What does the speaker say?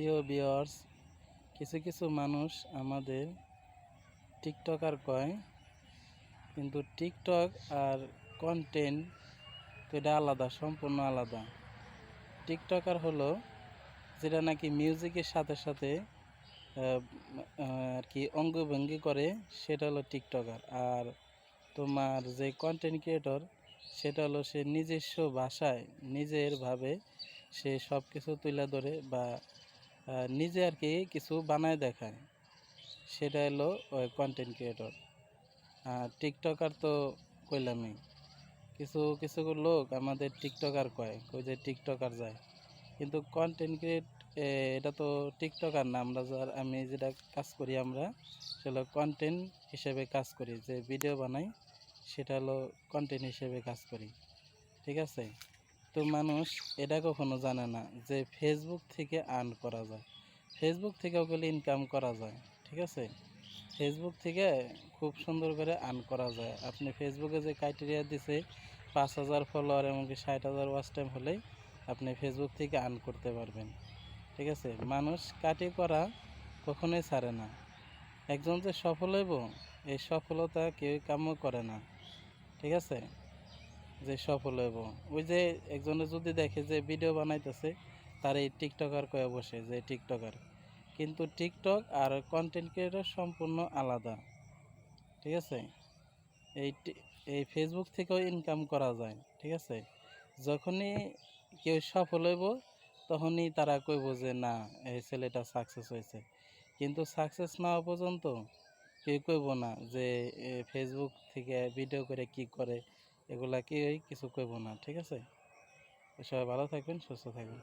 প্রিয় বিয়ার্স কিছু কিছু মানুষ আমাদের টিকটকার কয়, কিন্তু টিকটক আর কন্টেন্ট তো এটা আলাদা, সম্পূর্ণ আলাদা। টিকটকার হলো যেটা নাকি মিউজিকের সাথে সাথে আর কি অঙ্গভঙ্গি করে, সেটা হলো টিকটকার আর তোমার যে কন্টেন্ট ক্রিয়েটর সেটা হলো সে নিজস্ব ভাষায়, নিজের ভাবে সে সব কিছু তুলে ধরে বা নিজে আর কি কিছু বানায় দেখায়। সেটা হলো কন্টেন্ট ক্রিয়েটর টিকটকার তো কইলামই। কিছু কিছু লোক আমাদের টিকটকার কয়, কই যে টিকটকার যায়। কিন্তু কন্টেন্ট ক্রিয়েট এটা তো টিকটকার না, আমরা যার আমি যেটা কাজ করি আমরা সেটা কন্টেন্ট হিসেবে কাজ করি। যে ভিডিও বানাই, সেটা হলো কন্টেন্ট হিসেবে কাজ করি। ঠিক আছে? তো মানুষ এটা কখনো জানে না যে ফেসবুক থেকে আর্ন করা যায়। ফেসবুক থেকেও গেলে ইনকাম করা যায়, ঠিক আছে? ফেসবুক থেকে খুব সুন্দর করে আর্ন করা যায়। আপনি ফেসবুকে যে ক্রাইটেরিয়া দিছে, পাঁচ হাজার ফলোয়ার এমনকি ষাট হাজার ওয়াচ টাইম হলেই আপনি ফেসবুক থেকে আর্ন করতে পারবেন, ঠিক আছে? মানুষ কাটি করা কখনোই ছাড়ে না। একজন যে সফল হইব, এই সফলতা কেউ কাম্য করে না, ঠিক আছে? যে সফল হইব। ওই যে একজনে যদি দেখে যে ভিডিও বানাইতেছে, তার এই টিকটকার কয়ে বসে যে টিকটকার কিন্তু টিকটক আর কন্টেন্ট ক্রিয়েটর সম্পূর্ণ আলাদা। ঠিক আছে? এই এই ফেসবুক থেকেও ইনকাম করা যায়। ঠিক আছে? যখনই কেউ সফল হইব, তখনই তারা কইব যে, না, এই ছেলেটা সাকসেস হয়েছে। কিন্তু সাকসেস না হওয়া পর্যন্ত কেউ কইব না যে ফেসবুক থেকে ভিডিও করে কি করে? এগুলা কেউই কিছু কইব না ঠিক আছে? সবাই ভালো থাকবেন সুস্থ থাকবেন।